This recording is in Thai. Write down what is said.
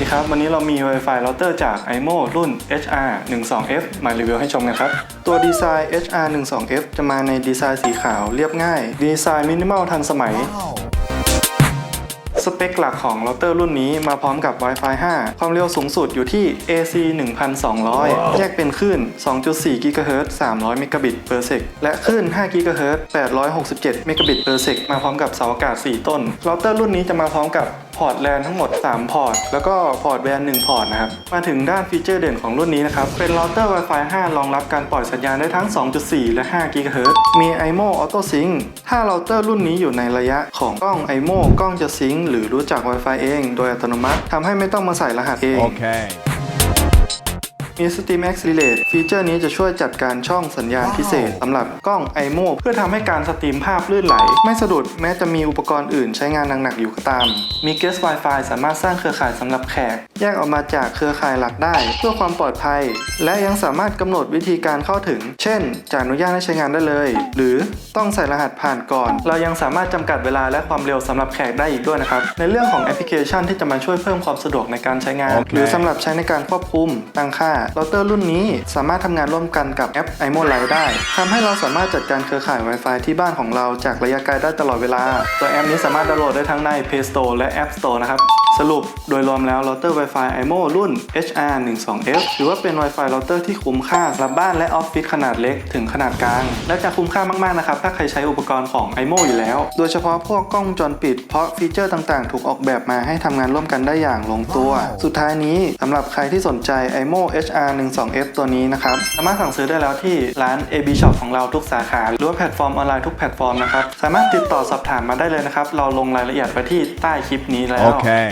ดีครับ วันนี้เรามี Wi-Fi router จาก IMO รุ่น HR 1 2 F มารีวิวให้ชมกันครับ ตัวดีไซน์ HR 1 2 F จะมาในดีไซน์สีขาวเรียบง่าย ดีไซน์มินิมอลทันสมัย สเปคหลักของเราเตอร์รุ่นนี้มาพร้อมกับ Wi-Fi 5 ความเร็วสูงสุดอยู่ที่ AC 1200 แยกเป็นคลื่น 2.4 GHz 300 เมกะบิต per sec และคลื่น 5 GHz 867 เมกะบิต per sec มาพร้อมกับเสาอากาศ 4 ต้นเราเตอร์รุ่นนี้จะมาพร้อมกับพอ ร์ตแลนทั้งหมด 3 พอร์ต แล้วก็พอร์ตแวน1พอร์ตนะครับ มาถึงด้านฟีเจอร์เด่นของรุ่นนี้นะครับ เป็นเราเตอร์ Wi-Fi 5 รองรับการปล่อยสัญญาณได้ทั้ง 2.4 และ 5 GHz มี IMO Auto Sync ถ้าเราเตอร์รุ่นนี้อยู่ในระยะของกล้อง IMO กล้องจะซิงค์หรือรู้จัก Wi-Fi เอง โดยอัตโนมัติทำให้ไม่ต้องมาใส่รหัสเอง Okay. มี Steam X Relay ฟีเจอร์นี้จะช่วยจัดการช่องสัญญาณพิเศษสำหรับกล้อง IMO เพื่อทำให้การสตรีมภาพลื่นไหล ไม่สะดุดแม้จะมีอุปกรณ์อื่นใช้งานหนักๆอยู่ก็ตาม มี Guest Wi-Fi สามารถสร้างเครือข่ายสำหรับแขก แยกออกมาจากเครือข่ายหลักได้ เพื่อความปลอดภัย และยังสามารถกำหนดวิธีการเข้าถึง เช่นจะอนุญาตให้ใช้งานได้เลย หรือต้องใส่รหัสผ่านก่อน เรายังสามารถจำกัดเวลาและความเร็วสำหรับแขกได้อีกด้วยนะครับในเรื่องของแอปพลิเคชันที่จะมาช่วยเพิ่มความสะดวกในการใช้งาน หรือสำหรับใช้ในการควบคุมตั้งค่าเราเตอร์รุ่นนี้สามารถทำงานร่วมกันกับแอป i m o Lite ได้ทำให้เราสามารถจัดการเครือข่าย Wi-Fi ที่บ้านของเราจากระยะไกลได้ตลอดเวลา ตัวแอปนี้สามารถดาวน์โหลดได้ทั้งใน Play Store และ App Store นะครับ สรุปโดยรวมแล้วเราเตอร์ Wi-Fi IMO รุ่น HR 1 2 F ถือว่าเป็น Wi-Fi เราเตอร์ที่คุ้มค่าสำหรับบ้านและออฟฟิศขนาดเล็กถึงขนาดกลาง และจะคุ้มค่ามากๆนะครับถ้าใครใช้อุปกรณ์ของ IMO อยู่แล้ว โดยเฉพาะพวกกล้องจรปิดเพราะฟีเจอร์ต่างๆ ถูกออกแบบมาให้ทำงานร่วมกันได้อย่างลงตัว สุดท้ายนี้สำหรับใครที่สนใจ IMO HR 1 2 F ตัวนี้นะครับ สามารถสั่งซื้อได้แล้วที่ร้าน AB Shop ของเราทุกสาขา หรือว่าแพลตฟอร์มออนไลน์ทุกแพลตฟอร์มนะครับ สามารถติดต่อสอบถามมาได้เลยนะครับ เราลงรายละเอียดไว้ที่ใต้คลิปนี้แล้ว Okay.